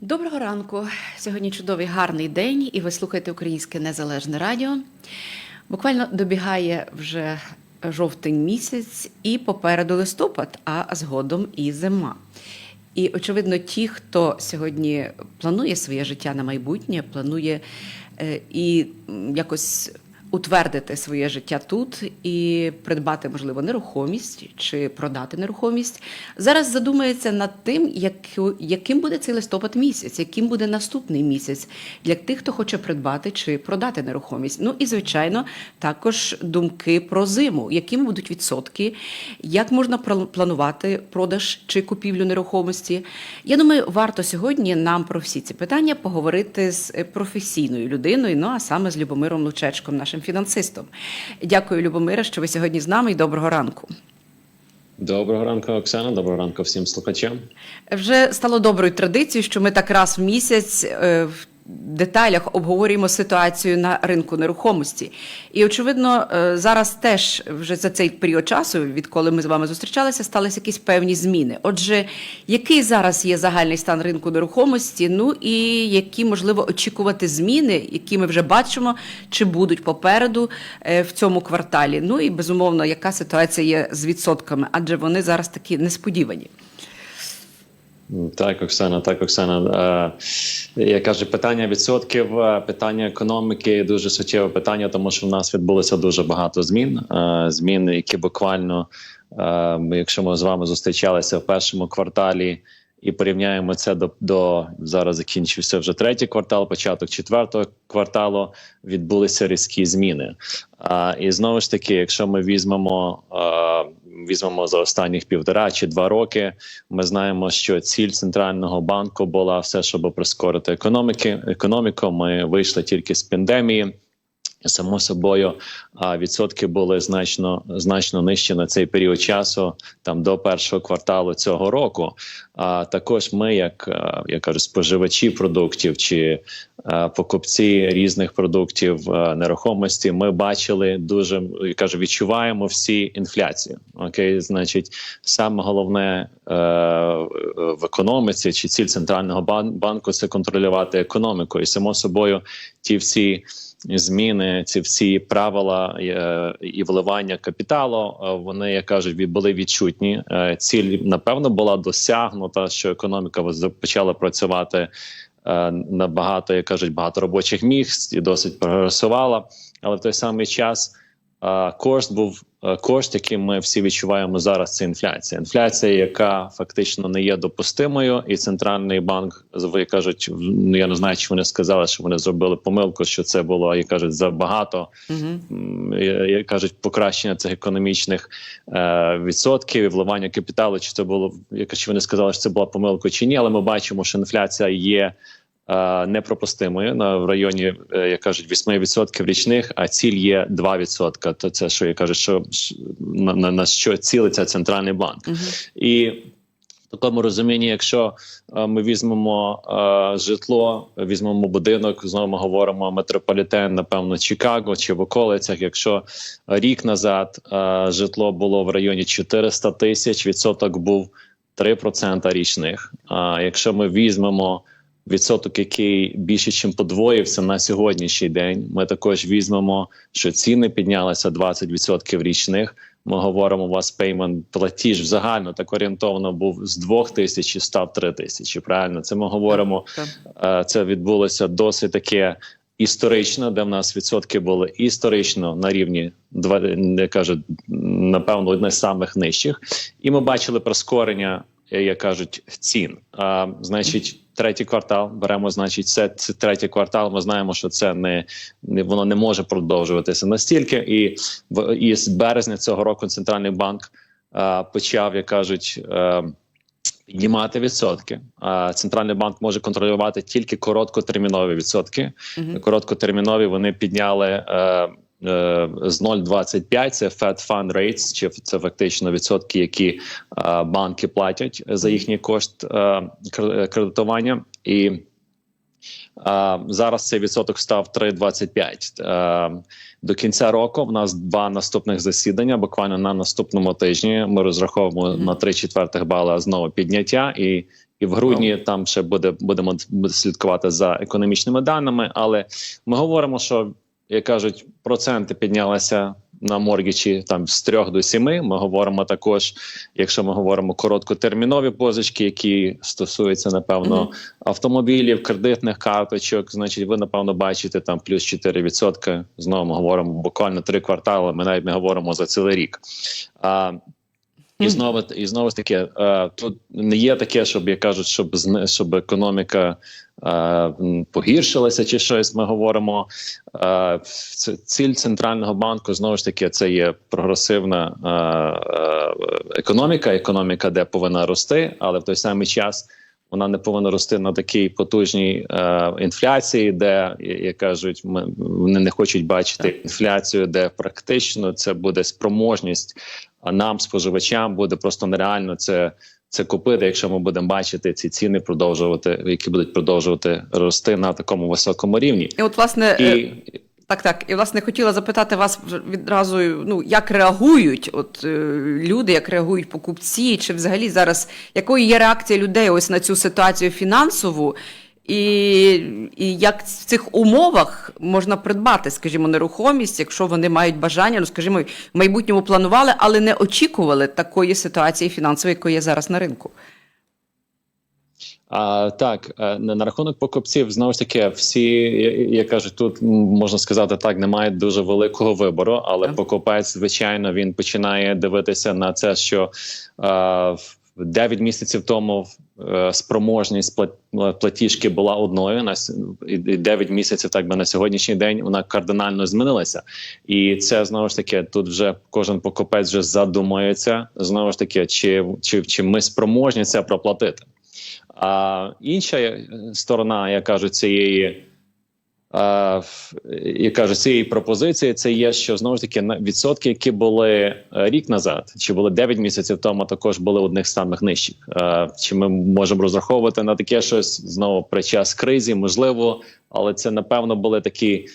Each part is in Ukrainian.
Доброго ранку. Сьогодні чудовий гарний день, і ви слухаєте Українське Незалежне Радіо. Буквально добігає вже жовтень місяць, і попереду листопад, а згодом і зима. І очевидно, ті, хто сьогодні планує своє життя на майбутнє, планує е, і якось утвердити своє життя тут і придбати, можливо, нерухомість чи продати нерухомість, зараз задумається над тим, яким буде цей листопад місяць, яким буде наступний місяць для тих, хто хоче придбати чи продати нерухомість. Ну і звичайно, також думки про зиму, якими будуть відсотки, як можна планувати продаж чи купівлю нерухомості. Я думаю, варто сьогодні нам про всі ці питання поговорити з е, професійною людиною, ну а саме з Любомиром Лучечком, нашим фінансистом. Дякую, Любомира, що ви сьогодні з нами і доброго ранку. Доброго ранку, Оксана. Доброго ранку всім слухачам. Вже стало доброю традицією, що ми так раз в місяць е, в деталях обговорюємо ситуацію на ринку нерухомості. І очевидно, е, зараз теж вже за цей період часу, відколи ми з вами зустрічалися, сталися якісь певні зміни. Отже, який зараз є загальний стан ринку нерухомості? Ну і які можливо очікувати зміни, які ми вже бачимо, чи будуть попереду е, в цьому кварталі? Ну і безумовно, яка ситуація є з відсотками, адже вони зараз такі несподівані. Так, Оксана, так, Оксана. Е, я кажу, питання відсотків, е, питання економіки дуже суттєве питання, тому що в нас відбулося дуже багато змін. Е, змін, які буквально, якщо ми з вами зустрічалися в першому кварталі. І порівняємо це до, до зараз. Закінчився вже третій квартал, початок четвертого кварталу відбулися різкі зміни. І знову ж таки, якщо ми візьмемо, візьмемо за останніх півтора чи два роки, ми знаємо, що ціль центрального банку була все, щоб прискорити економіки. Економіку ми вийшли тільки з пандемії. Само собою, відсотки були значно значно нижчі на цей період часу, там до першого кварталу цього року. А також ми, як я кажу, споживачі продуктів чи покупці різних продуктів нерухомості, ми бачили дуже я кажу, відчуваємо всі інфляцію. Окей, значить, саме головне е, в економіці чи ціль центрального бан- банку це контролювати економіку, і само собою ті всі зміни, ці всі правила е, і вливання капіталу, е, вони як кажуть, були відчутні. Е, Ціль напевно була досягнута, що економіка почала працювати набагато, на багато, як кажуть, багато робочих місць і досить прогресувала. Але в той самий час кошт був е, кошт, який ми всі відчуваємо зараз. Це інфляція. Інфляція, яка фактично не є допустимою, і центральний банк кажуть, ну я не знаю, чи вони сказали, що вони зробили помилку, що це було як кажуть забагато. Угу. Як кажуть, покращення цих економічних е, відсотків і вливання капіталу. Чи це було як чи вони сказали, що це була помилка чи ні? Але ми бачимо, що інфляція є. Е, Непропустимою на в районі, е, як кажуть, 8% річних, а ціль є 2%. То це що я кажу, що на, на, на що цілиться центральний банк, Угу. і в такому розумінні, якщо е, ми візьмемо е, житло, візьмемо будинок, знову ми говоримо метрополітен, напевно, Чикаго чи в околицях. Якщо рік назад е, житло було в районі 400 тисяч, відсоток був 3% річних. А якщо ми візьмемо відсоток, який більше, ніж подвоївся на сьогоднішній день, ми також візьмемо, що ціни піднялися 20% річних. Ми говоримо, у вас пеймент платіж загально так орієнтовно був з 2 тисяч і став 3 тисячі. Правильно, це ми говоримо. е, Це відбулося досить таке історично, де в нас відсотки були історично на рівні два я кажу, напевно, одне з самих нижчих, і ми бачили прискорення, як кажуть, цін. А, значить, третій квартал беремо. Значить, це, це третій квартал. Ми знаємо, що це не, не воно не може продовжуватися настільки. І в і з березня цього року центральний банк а, почав, як кажуть. е, Піднімати відсотки. А центральний банк може контролювати тільки короткотермінові відсотки. Мгм. Короткотермінові вони підняли е, з 0,25, Це Fed Fund Rates, чи це фактично відсотки, які е, банки платять за їхній кошт е, кр- кредитування. І зараз цей відсоток став 3,25. А, до кінця року в нас два наступних засідання. Буквально на наступному тижні ми розраховуємо на 3 четвертих бала знову підняття, і, і в грудні там ще буде будемо слідкувати за економічними даними. Але ми говоримо, що як кажуть, проценти піднялися на моргічі там з 3 до 7. Ми говоримо також, якщо ми говоримо короткотермінові позички, які стосуються напевно автомобілів, кредитних карточок. Значить, ви напевно бачите там плюс 4%. Знову ми говоримо буквально три квартали. Ми навіть не говоримо за цілий рік. А, і знову і знову ж таки, е, тут не є таке, щоб як кажуть, щоб щоб економіка погіршилася чи щось. Ми говоримо е, ціль центрального банку. Знову ж таки, це є прогресивна е, е, економіка, економіка, де повинна рости, але в той самий час. Вона не повинна рости на такій потужній е, інфляції, де як кажуть, ми вони не хочуть бачити інфляцію, де практично це буде спроможність а нам, споживачам, буде просто нереально це, це купити, якщо ми будемо бачити ці ціни продовжувати, які будуть продовжувати рости на такому високому рівні. І от, власне, І Так, так. І власне хотіла запитати вас відразу, ну як реагують от е, люди, як реагують покупці, чи взагалі зараз якою є реакція людей ось на цю ситуацію фінансову, і, і як в цих умовах можна придбати, скажімо, нерухомість, якщо вони мають бажання, ну скажімо, в майбутньому планували, але не очікували такої ситуації фінансової, якої є зараз на ринку. А, так, е, на на рахунок покупців, знову ж таки, всі я, кажу, тут можна сказати так, немає дуже великого вибору, але Так. покупець, звичайно, він починає дивитися на це, що е, 9 місяців тому спроможність плат- платіжки була одною. На і і 9 місяців, так би на сьогоднішній день вона кардинально змінилася. І це знову ж таки тут вже кожен покупець вже задумається знову ж таки, чи, чи, чи ми спроможні це проплатити. А інша е, сторона, я кажу, цієї. Я кажу, цієї пропозиції це є, що знову ж таки відсотки, які були е, рік назад, чи були 9 місяців тому, також були одних самих нижчих. Чи ми можемо розраховувати на таке щось знову при час кризі? Можливо, але це напевно були такі.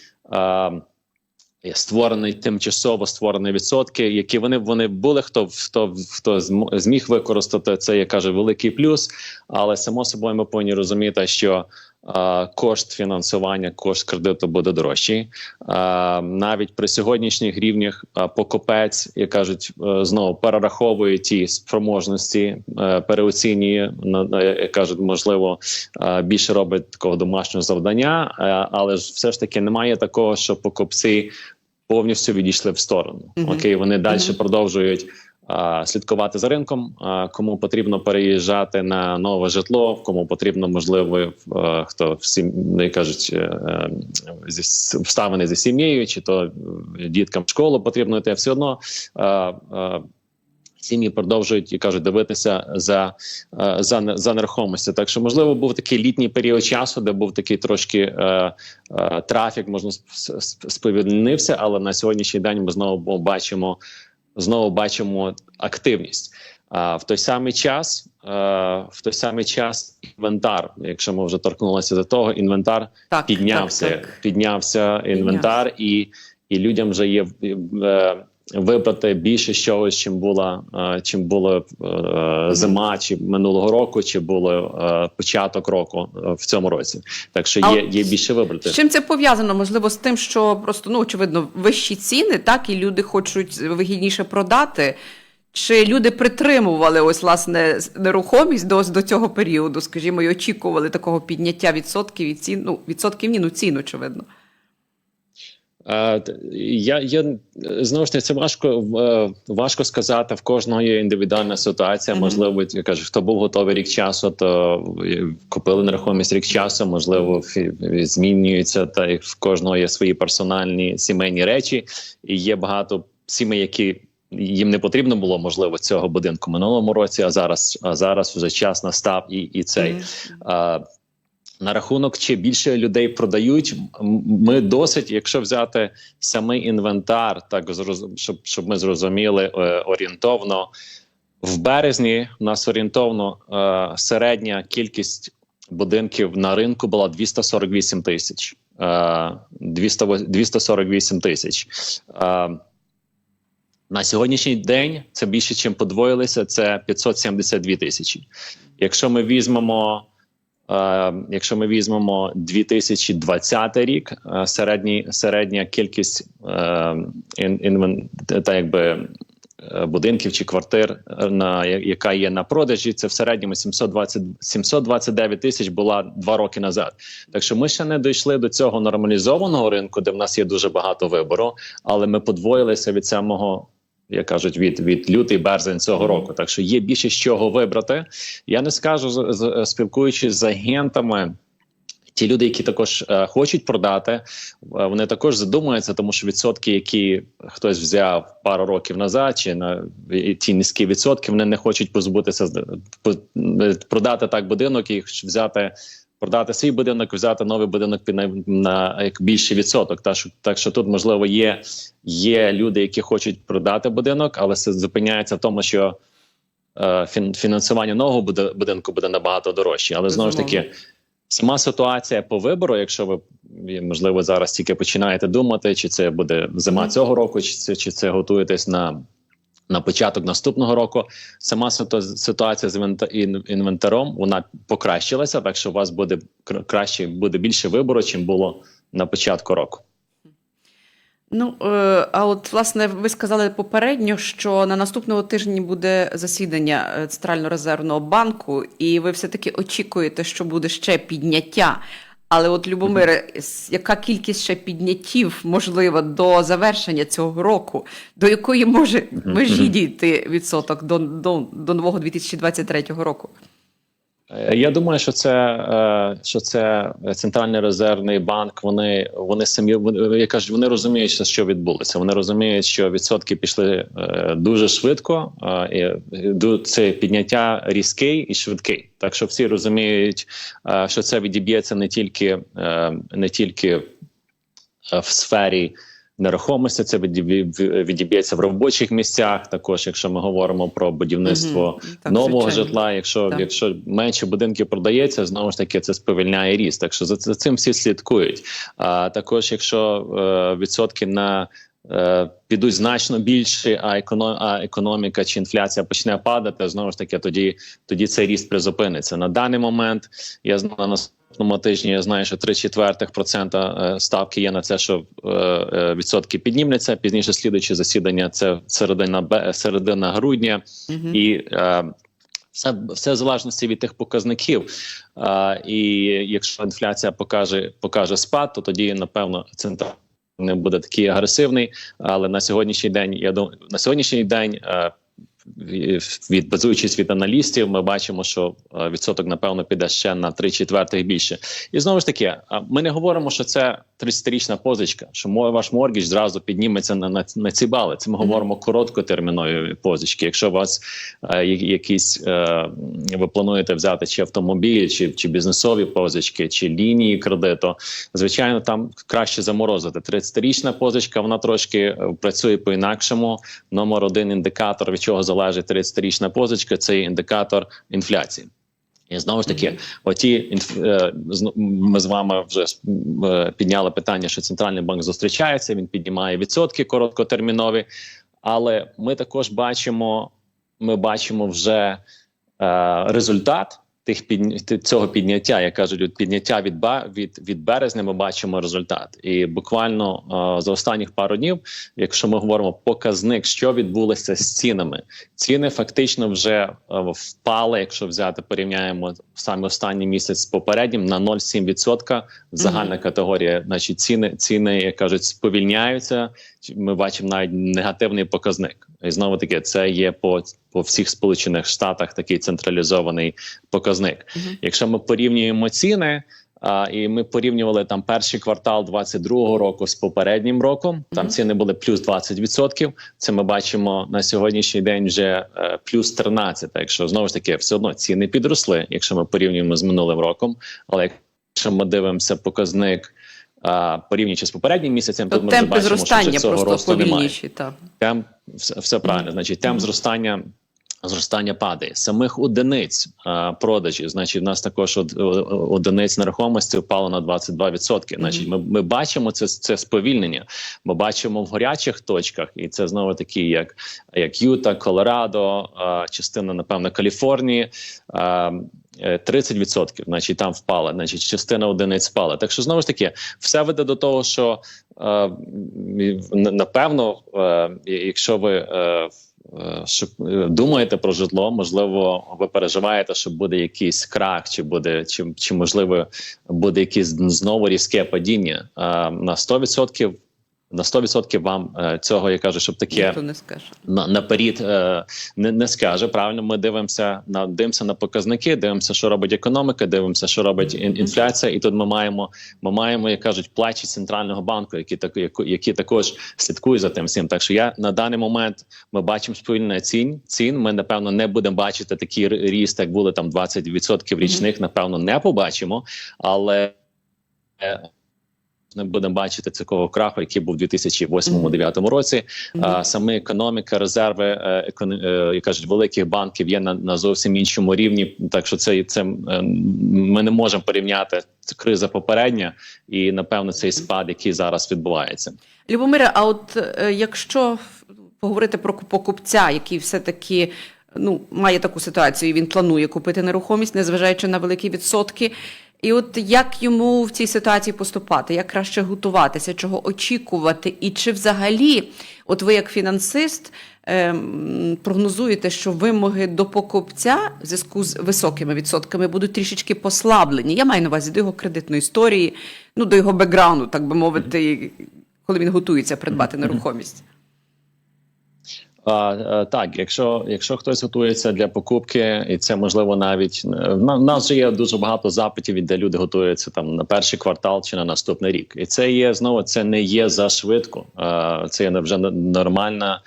є тимчасово створені відсотки, які вони вони були. Хто хто хто зм- зміг використати це, я кажу, великий плюс. Але само собою ми повинні розуміти, що кошт фінансування, кошт кредиту буде дорожчий. Навіть при сьогоднішніх рівнях покупець, як кажуть, е, знову перераховує ті спроможності, е, переоцінює як кажуть, можливо, більше робить такого домашнього завдання, е, але ж все ж таки немає такого, що покупці повністю відійшли в сторону. Окей, вони далі продовжують. Слідкувати за ринком, кому потрібно переїжджати на нове житло, кому потрібно, можливо, е, хто всі ну, як кажуть, е, е, зі вставини зі сім'єю, чи то діткам в школу потрібно йти, все одно сім'ї продовжують і кажуть дивитися за, за, не- за нерухомості. Так що, можливо, був такий літній період часу, де був такий трошки трафік, можна сп- сп- сповільнився, але на сьогоднішній день ми знову бачимо знову бачимо активність. А в той самий час, е, в той самий час, інвентар, якщо ми вже торкнулися до того, інвентар Так, піднявся, так, так. піднявся інвентар, і, і людям вже є е, вибрати більше чогось, чим була е, чим було е, зима, чи минулого року, чи було е, початок року в цьому році. Так що є, є більше вибрати. З чим це пов'язано? Можливо, з тим, що просто ну очевидно вищі ціни, так і люди хочуть вигідніше продати. Чи люди притримували ось власне нерухомість до, до цього періоду, скажімо, і очікували такого підняття відсотків і цін? Ну, відсотків ні, ну цін, очевидно. Е, Я, я знову ж таки це важко е, важко сказати. В кожного є індивідуальна ситуація. Можливо, я кажу, хто був готовий рік часу, то е, купили нерухомість рік часу. Можливо, змінюється. Та і в кожного є свої персональні сімейні речі, і є багато сімей, які. Їм не потрібно було можливо цього будинку минулому році, а зараз а зараз вже час настав і, і цей. Мгм. А, на рахунок чи більше людей продають, ми досить, якщо взяти самий інвентар, так щоб, щоб ми зрозуміли е, орієнтовно. В березні у нас орієнтовно е, середня кількість будинків на ринку була 248 тисяч. Е, 200 248 тисяч. Е, на сьогоднішній день це більше, ніж подвоїлося, це 572 тисячі. Якщо ми візьмемо, якщо ми візьмемо 2020 рік, е, середній, середня кількість е, та якби е, будинків чи квартир, е, на яка є на продажі, це в середньому 720, 729 тисяч була два роки назад. Так що ми ще не дійшли до цього нормалізованого ринку, де в нас є дуже багато вибору, але ми подвоїлися від самого. Як кажуть, від, від лютий березень цього року. Так що є більше з чого вибрати. Я не скажу, з, спілкуючись з агентами, ті люди, які також е, хочуть продати, е, вони також задумуються, тому що відсотки, які хтось взяв пару років назад, чи на ті низькі відсотки, вони не хочуть позбутися е, продати так будинок і взяти. Продати свій будинок, взяти новий будинок під на, на як більший відсоток. Так що, так що тут можливо є, є люди, які хочуть продати будинок, але це зупиняється в тому, що е, фінансування нового будинку буде набагато дорожче. Але знову ж таки, сама ситуація по вибору, якщо ви можливо зараз тільки починаєте думати, чи це буде зима цього року, чи це чи це готуєтесь на. На початок наступного року сама ситу- ситуація з інвента- інвентаром вона покращилася, так що у вас буде краще, буде більше вибору, чим було на початку року. Ну, е, а от власне ви сказали попередньо, що на наступному тижні буде засідання е, Центрального резервного банку, і ви все-таки очікуєте, що буде ще підняття. Але от Любомире, яка кількість ще підняттів можливо до завершення цього року? До якої може межі дійти відсоток до, до, до нового 2023 року? Е, Я думаю, що це е, що це центральний резервний банк. Вони вони самі вони, я кажу, вони розуміють, що- відбулося. Вони розуміють, що відсотки пішли е, дуже швидко, і це підняття різкий і швидкий. Так що всі розуміють, що це відіб'ється не тільки не тільки в сфері нерухомості, це відіб'є- відіб'ється в робочих місцях. Також, якщо ми говоримо про будівництво. Так, нового звичайно. житла. Якщо Так. якщо менше будинків продається, знову ж таки це сповільняє ріст. Так що за, за цим всі слідкують. А також якщо е, відсотки на е, Підуть значно більше, а економ, а економіка чи інфляція почне падати. Знову ж таки, тоді тоді цей ріст призупиниться. На даний момент я знаю на наступному тижні. Я знаю, що 3 четвертих процента е, ставки є на це, що е, е, відсотки піднімляться. Пізніше слідуюче засідання це середина середина грудня Мгм. і е, все, все в залежності від тих показників. Е, і якщо інфляція покаже, покаже спад, то тоді напевно центральний не буде такий агресивний. Але на сьогоднішній день я думаю, на сьогоднішній день. Від базуючись від аналістів, ми бачимо, що е, відсоток напевно піде ще на 3 четвертих більше. І знову ж таки, ми не говоримо, що це 30-річна позичка, що ваш моргідж зразу підніметься на, на, на ці бали. Це ми говоримо короткотермінові позички. Якщо у вас е, якісь е, ви плануєте взяти чи автомобіль, чи, чи бізнесові позички, чи лінії кредиту, звичайно, там краще заморозити. 30-річна позичка вона трошки е, працює по інакшому. Номер один індикатор, від чого залежить 30-річна позичка, це індикатор інфляції. І знову ж таки, оті е, ми з вами вже е, підняли питання, що центральний банк зустрічається. Він піднімає відсотки короткотермінові, але ми також бачимо, ми бачимо вже е, результат тих під цього підняття. Я кажу, від підняття від ба від, від березня. Ми бачимо результат, і буквально е, за останніх пару днів, якщо ми говоримо показник, що відбулося з цінами, ціни фактично вже е, впали. Якщо взяти порівняємо саме останній місяць з попереднім на 0,7%. Загальна категорія, значить, ціни ціни, як кажуть, сповільняються. Ми бачимо навіть негативний показник. І знову таки, це є по, по всіх сполучених штатах такий централізований показник. Мгм. Якщо ми порівнюємо ціни. А, і ми порівнювали там перший квартал 22-го року з попереднім роком. Там Мгм. ціни були плюс 20%. Це ми бачимо на сьогоднішній день вже е, плюс 13. Так що знову ж таки, все одно ціни підросли, якщо ми порівнюємо з минулим роком. Але якщо ми дивимося показник порівнюючи з попереднім місяцем, То ми вже бачимо, що цього росту немає. Так. Темп все, все правильно. Значить, темп зростання Зростання падає самих одиниць а, продажів. Значить, в нас також од, одиниць нерухомості впало на 22%. Значить, ми, ми бачимо це, це сповільнення. Ми бачимо в гарячих точках, і це знову такі, як, як Юта, Колорадо, а, частина, напевно, Каліфорнії. А, е, 30%, значить, там впала, значить, частина одиниць впала. Так що знову ж таки, все веде до того, що е, напевно, е, якщо ви е, е, е, думаєте про житло, можливо, ви переживаєте, що буде якийсь крах, чи буде, чи, чи можливо буде якесь знову різке падіння. Е, на 100% на 100% вам е, цього я кажу, щоб таке не скаже. на, наперед е, не, не скаже. Правильно, ми дивимося на дивимося на показники, дивимося, що робить економіка, дивимося, що робить ін, інфляція, і тут ми маємо, ми маємо, як кажуть, плачі центрального банку, які так які, які також слідкують за тим всім. Так що я на даний момент ми бачимо сповільнення цін. Цін ми напевно не будемо бачити такий ріст, як були там 20% річних. Напевно, не побачимо, але. Будемо бачити такого краху, який був у 2008-2009 році. А, саме економіка, резерви е, е, як кажуть, великих банків є на, на зовсім іншому рівні. Так що це, це е, ми не можемо порівняти Це криза попередня і напевно цей спад, який зараз відбувається. Любомире, а от якщо поговорити про покупця, який все-таки ну, має таку ситуацію, і він планує купити нерухомість, незважаючи на великі відсотки. І от як йому в цій ситуації поступати, як краще готуватися, чого очікувати, і чи взагалі, от ви як фінансист, ем, прогнозуєте, що вимоги до покупця в зв'язку з високими відсотками будуть трішечки послаблені? Я маю на увазі до його кредитної історії, ну до його бекграунду, так би мовити, коли він готується придбати нерухомість. Е, так, якщо, якщо хтось готується для покупки, і це можливо навіть е, в на- нас же є дуже багато запитів, де люди готуються там на перший квартал чи на наступний рік, і це є знову це не є за швидко. Е, Це є вже нормальна.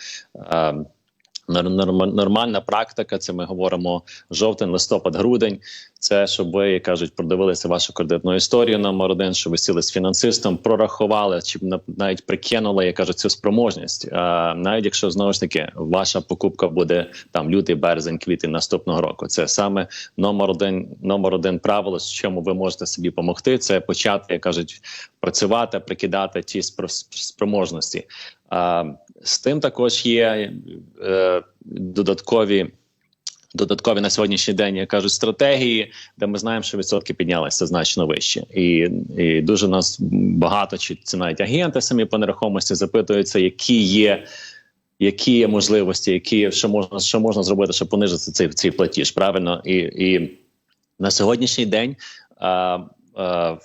Нормальна практика, це ми говоримо жовтень, листопад, грудень. Це щоб ви як кажуть, продивилися вашу кредитну історію номер один, щоб ви сіли з фінансистом, прорахували чи на- навіть прикинули, як кажуть, цю спроможність. А, навіть якщо знову ж таки ваша покупка буде там лютий, березень, квітень наступного року. Це саме номер один, номер один правило, з чому ви можете собі допомогти. Це почати, як кажуть, працювати, прикидати ті спро- спроможності. З тим також є е, додаткові. Додаткові на сьогоднішній день як кажуть стратегії, де ми знаємо, що відсотки піднялися значно вище, і, і дуже нас багато чи це навіть агенти самі по нерухомості запитуються, які є. Які є можливості, які що можна що можна зробити, щоб понизити цей цей платіж? Правильно, і, і на сьогоднішній день а, а,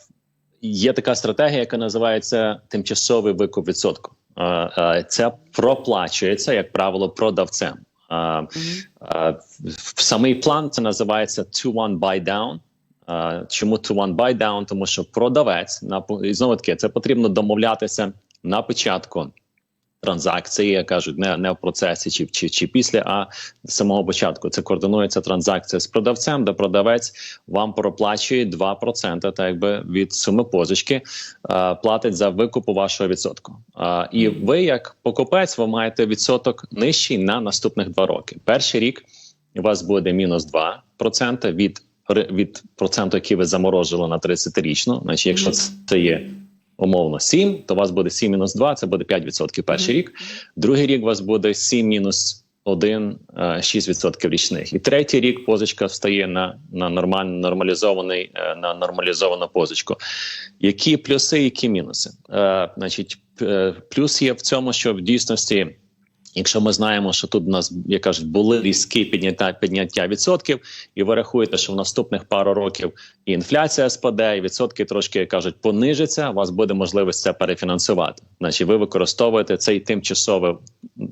є така стратегія, яка називається тимчасовий викуп відсотку. А, а, це проплачується, як правило, продавцем. Mm -hmm. самий план це називається two-one buy down. Чому two-one buy down? Тому що продавець на і знову таки це потрібно домовлятися на початку транзакції, кажуть, не, не в процесі чи, чи, чи після, а з самого початку. Це координується транзакція з продавцем, де продавець вам проплачує 2% так якби від суми позички, е, платить за викупу вашого відсотку. Е, і ви, як покупець, ви маєте відсоток нижчий на наступних два роки. Перший рік у вас буде мінус 2% від від проценту, який ви заморожили на 30-річну. Значить, якщо це є умовно 7, то у вас буде 7 мінус 2, це буде 5% перший рік. Другий рік у вас буде 7 мінус 1, е, 6% річних. І третій рік позичка встає на, на нормальну нормалізований е, на нормалізовану позичку. Які плюси, які мінуси? Е, значить, е, плюс є в цьому, що в дійсності. Якщо ми знаємо, що тут у нас, як кажуть, були різкі підняття підняття відсотків, і ви рахуєте, що в наступних пару років і інфляція спаде, і відсотки трошки як кажуть понижаться, у вас буде можливість це перефінансувати. Значить, ви використовуєте цей тимчасовий,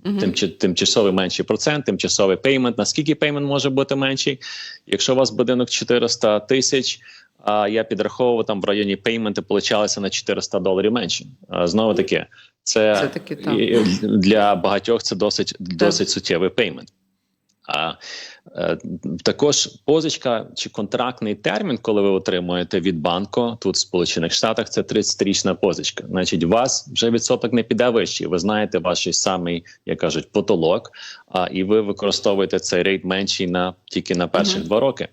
тимча- тимчасовий менший процент, тимчасовий пеймент. Наскільки пеймент може бути менший? Якщо у вас будинок 400 тисяч. А я підраховував там в районі пейменти получалися на 400 доларів менше. Знову таки, це, Це таки для багатьох це досить досить суттєвий пеймент. А е, також позичка чи контрактний термін, коли ви отримуєте від банку тут в Сполучених Штатах, це 30-річна позичка. Значить, у вас вже відсоток не піде вищий. Ви знаєте ваш самий, як кажуть, потолок. А і ви використовуєте цей рейт менший на тільки на перших два роки.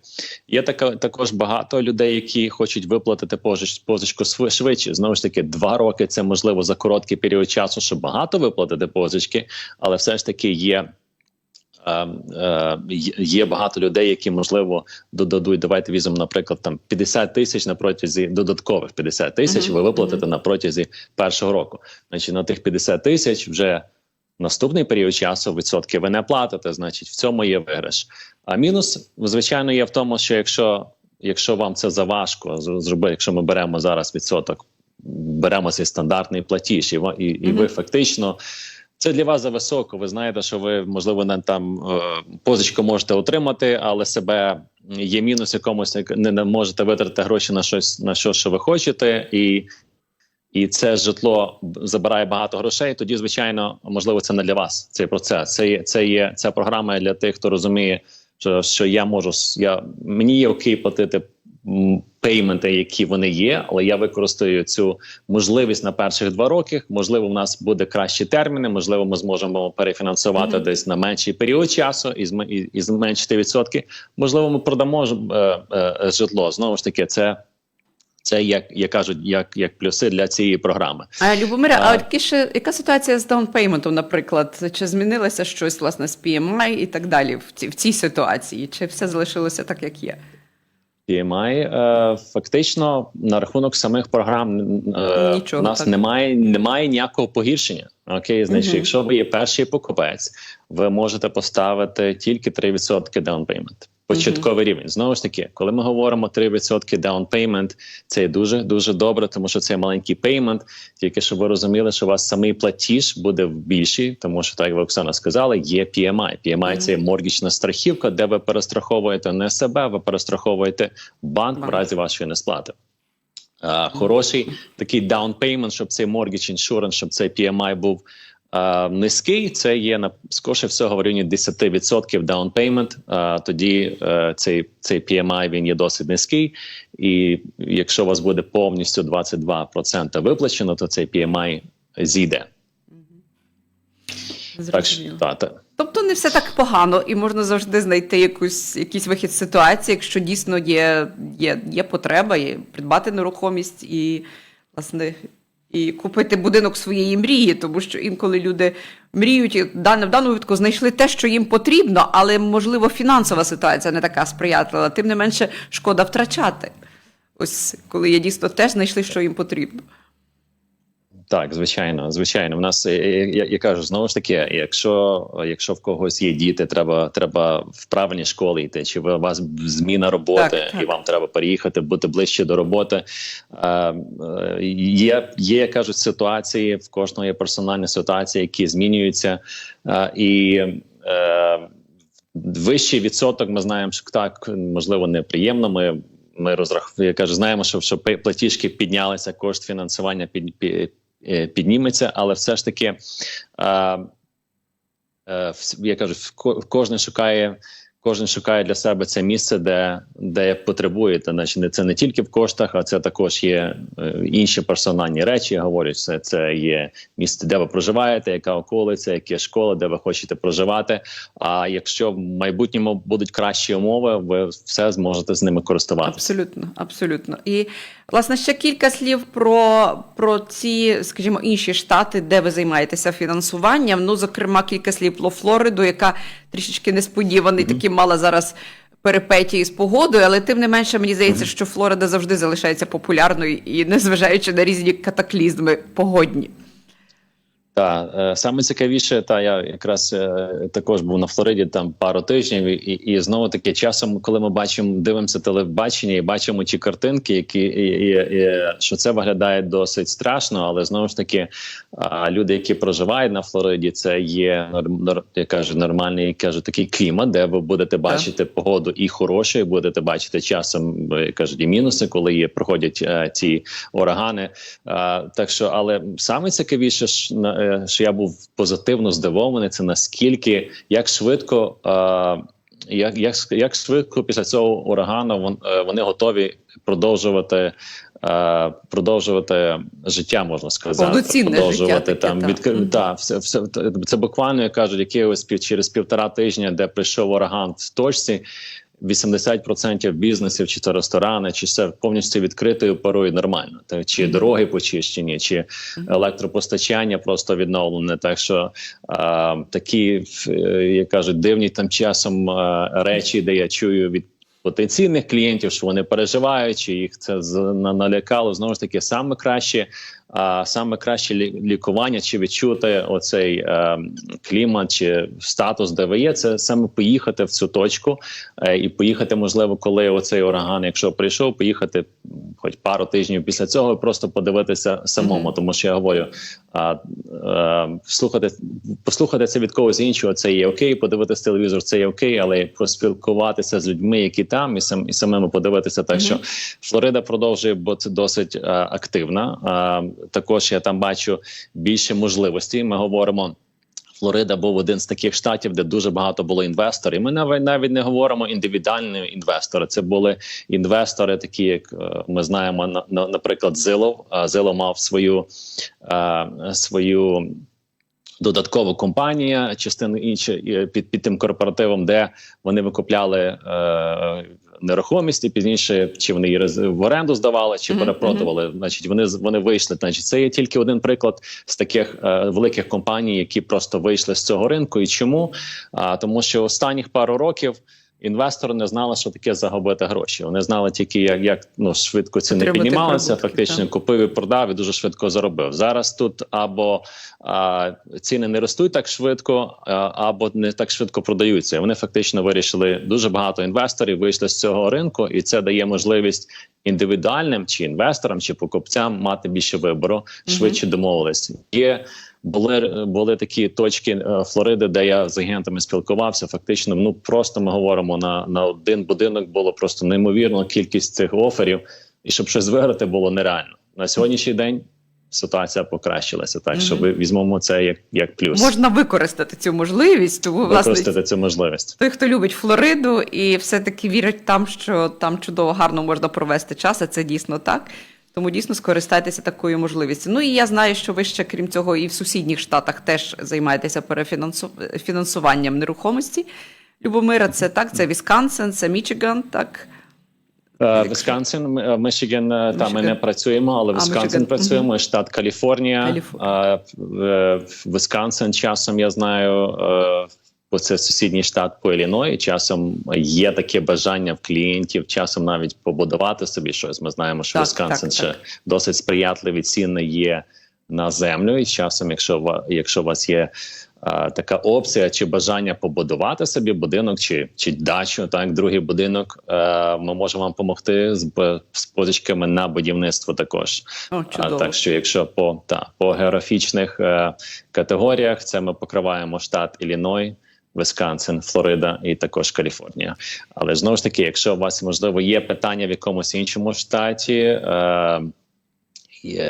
Є така також багато людей, які хочуть виплатити позич, позичку швидше. Знову ж таки, два роки це можливо за короткий період часу, щоб багато виплатити позички, але все ж таки є. Е, е, є- багато людей, які можливо додадуть. Давайте візьмемо, наприклад, там 50 тисяч на протязі додаткових 50 тисяч. Ви виплатите на протязі першого року. Значить, на тих 50 тисяч вже наступний період часу відсотки ви не платите. Значить, в цьому є виграш. А мінус, звичайно, є в тому, що якщо, якщо вам це заважко зробити, якщо ми беремо зараз відсоток, беремо цей стандартний платіж, і, і, і ви фактично. Це для вас зависоко. Ви знаєте, що ви можливо не там е, позичку можете отримати, але себе є мінус якомусь, як не, можете витратити гроші на щось на що, що ви хочете, і, і це житло забирає багато грошей. Тоді, звичайно, можливо, це не для вас цей процес. Це є це є ця програма для тих, хто розуміє, що, що я можу я мені є окей платити пейменти, які вони є, але я використаю цю можливість на перших два роки. Можливо, в нас буде кращі терміни. Можливо, ми зможемо перефінансувати Мгм. десь на менший період часу і і, і зменшити відсотки. Можливо, ми продамо ж, е, е, житло. Знову ж таки, це. Це як, як кажуть, як, як плюси для цієї програми. А Любомире, а А. які ще, яка ситуація з даунпейментом, наприклад? Чи змінилося щось власне з PMI і так далі в цій, в цій ситуації? Чи все залишилося так, як є? PMI, е, фактично на рахунок самих програм е, Нічого, у нас так. немає, немає ніякого погіршення. Окей, значить, угу. якщо ви є перший покупець, ви можете поставити тільки 3% down payment. Початковий рівень. Знову ж таки, коли ми говоримо 3% down payment, це є дуже дуже добре, тому що це маленький payment, Тільки щоб ви розуміли, що у вас самий платіж буде більший, тому що так як ви Оксана сказала, є PMI. PMI – це є моргічна страхівка, де ви перестраховуєте не себе, ви перестраховуєте банк в разі вашої несплати. А, хороший такий down payment, щоб цей mortgage insurance, щоб цей PMI був а, низький. Це є на скорше всього в районі 10% down payment. А, тоді е, цей, цей PMI він є досить низький. І якщо у вас буде повністю 22% виплачено, то цей PMI зійде. Так та, та. Тобто не все так погано, і можна завжди знайти якусь, якийсь вихід з ситуації, якщо дійсно є, є, є потреба, є придбати нерухомість і, власне, і купити будинок своєї мрії, тому що інколи люди мріють і в даному, випадку знайшли те, що їм потрібно, але, можливо, фінансова ситуація не така сприятлива. Тим не менше, шкода втрачати. Ось коли я дійсно теж знайшли, що їм потрібно. Так, звичайно, звичайно. У нас е, е, я, я кажу знову ж таки, якщо якщо в когось є діти, треба треба в правильні школи йти. Чи у вас зміна роботи, Так, так. і вам треба переїхати, бути ближче до роботи. Е, е, є, є, як кажуть, ситуації в кожного є персональні ситуації, які змінюються, е, і е, вищий відсоток. Ми знаємо, що так можливо неприємно. Ми ми розрах... я кажу, знаємо, що, що платіжки піднялися, кошт фінансування під, під, підніметься, але все ж таки, е, е, я кажу, кожен шукає. Кожен шукає для себе це місце, де де потребуєте. Значить, це не тільки в коштах, а це також є е, інші персональні речі. Я говорю, це, це є місце, де ви проживаєте, яка околиця, яка школа, де ви хочете проживати. А якщо в майбутньому будуть кращі умови, ви все зможете з ними користуватися. Абсолютно, абсолютно. І власне ще кілька слів про, про ці, скажімо, інші штати, де ви займаєтеся фінансуванням. Ну, зокрема, кілька слів про Флориду, яка трішечки несподіваний, такі мала зараз. Перипетії з погодою, але тим не менше мені здається, що Флорида завжди залишається популярною і незважаючи на різні катаклізми погодні. Так, е, саме цікавіше, та я якраз е, також був на Флориді там пару тижнів, і, і знову таки часом, коли ми бачимо, дивимося телебачення і бачимо ті картинки, які і, і, і, що це виглядає досить страшно, але знову ж таки, люди, які проживають на Флориді, це є я кажу, нормальний я кажу, такий клімат, де ви будете бачити погоду і хорошу, і будете бачити часом е, кажуть, і мінуси, коли є проходять ці урагани. Так що, але саме цікавіше ж на- що я був позитивно здивований. Це наскільки як швидко. Е, як, як, як швидко після цього урагану е, вони готові продовжувати е, продовжувати життя, можна сказати, Повноцінне продовжувати життя там відкри... так. та, все, все це буквально як кажуть, пів через півтора тижня, де прийшов ураган в точці. 80% бізнесів, чи то ресторани, чи все повністю відкритою порою нормально. Так чи дороги почищені, чи електропостачання просто відновлене. Так що а, такі, е, як кажуть, дивні там часом а, речі, де я чую від. Потенційних клієнтів, що вони переживають, чи їх це налякало. Знову ж таки, саме краще, а, саме краще лі- лікування, чи відчути оцей е, клімат, чи статус, де ви є, це саме поїхати в цю точку е, і поїхати, можливо, коли оцей ураган, якщо прийшов, поїхати хоч пару тижнів після цього, і просто подивитися самому. Тому що я говорю, а, е, слухати, послухати це від когось іншого, це є окей. Подивитися телевізор, це є окей, але поспілкуватися з людьми, які там, і сам і самими подивитися. Так що Флорида продовжує бути досить е, активна. Е, також я там бачу більше можливостей. Ми говоримо. Флорида був один з таких штатів, де дуже багато було інвесторів. Ми навіть не говоримо індивідуальні інвестори. Це були інвестори, такі як е, ми знаємо, на, на наприклад, Зилов. Зилов мав свою е, свою. Додаткову компанія, частину інші і під, під тим корпоративом, де вони викупляли е, нерухомість, і пізніше чи вони її в оренду здавали, чи перепродували. Значить, вони вони вийшли. Значить, це є тільки один приклад з таких е, великих компаній, які просто вийшли з цього ринку. І чому? А тому, що останніх пару років. Інвестори не знали, що таке загубити гроші. Вони знали тільки, як, як ну швидко ціни піднімалися. Фактично так. купив і продав і дуже швидко заробив. Зараз тут або а, ціни не ростуть так швидко, а, або не так швидко продаються. І Вони фактично вирішили дуже багато інвесторів вийшли з цього ринку, і це дає можливість індивідуальним чи інвесторам, чи покупцям мати більше вибору, швидше домовились. Є були були такі точки е, Флориди, де я з агентами спілкувався. Фактично, ну просто ми говоримо на, на один будинок. Було просто неймовірна кількість цих оферів, і щоб щось виграти, було нереально на сьогоднішній день. Ситуація покращилася, так що ви візьмемо це як, як плюс. Можна використати цю можливість, тому власне використати цю можливість. той, хто любить Флориду і все-таки вірить там, що там чудово гарно можна провести час, а це дійсно так. Тому дійсно скористайтеся такою можливістю. Ну і я знаю, що ви ще, крім цього, і в сусідніх штатах теж займаєтеся перефінансу- фінансуванням нерухомості. Любомира, це так, це Вісконсин, це Мічиган, так. Е, Вісконсин, М- е, там ми не працюємо, але Вісконсин Мичиган, працюємо, штат Каліфорнія. Е, е, Вісконсин часом я знаю, е, бо це сусідній штат по Ілліної. Часом є таке бажання в клієнтів, часом навіть побудувати собі щось. Ми знаємо, що Так, Вісконсин так, ще так. досить сприятливі ціни є на землю. І часом, якщо якщо у вас є а, така опція чи бажання побудувати собі будинок чи, чи дачу, так другий будинок, е, ми можемо вам допомогти з, з позичками на будівництво також. О, А, так що, якщо по та по географічних е, категоріях, це ми покриваємо штат Ілліной. Висконсин, Флорида і також Каліфорнія. Але знову ж таки, якщо у вас можливо є питання в якомусь іншому штаті, е,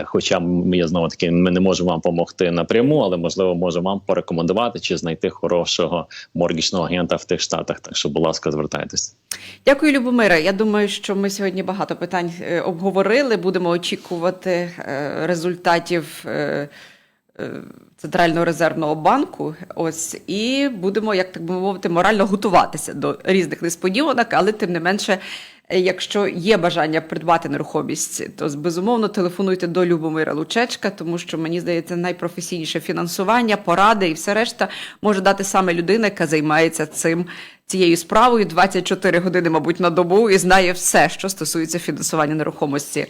хоча ми знову таки ми не можемо вам допомогти напряму, але можливо можемо вам порекомендувати чи знайти хорошого моргічного агента в тих штатах. Так що, будь ласка, звертайтесь. Дякую, Любомира. Я думаю, що ми сьогодні багато питань е, обговорили. Будемо очікувати е, результатів е, Центрального резервного банку. Ось і будемо, як так би мовити, морально готуватися до різних несподіванок, але тим не менше. е, Якщо є бажання придбати нерухомість, то безумовно телефонуйте до Любомира Лучечка, тому що мені здається, найпрофесійніше фінансування, поради і все решта може дати саме людина, яка займається цим цією справою 24 години, мабуть, на добу і знає все, що стосується фінансування нерухомості.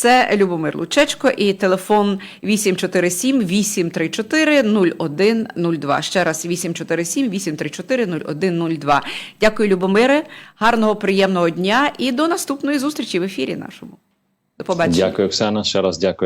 Це Любомир Лучечко і телефон 847 834 0102. Ще раз 847 834 0102. Дякую, Любомире. Гарного, приємного дня і до наступної зустрічі в ефірі нашому. До побачення. Дякую, Оксана. Ще раз дякую.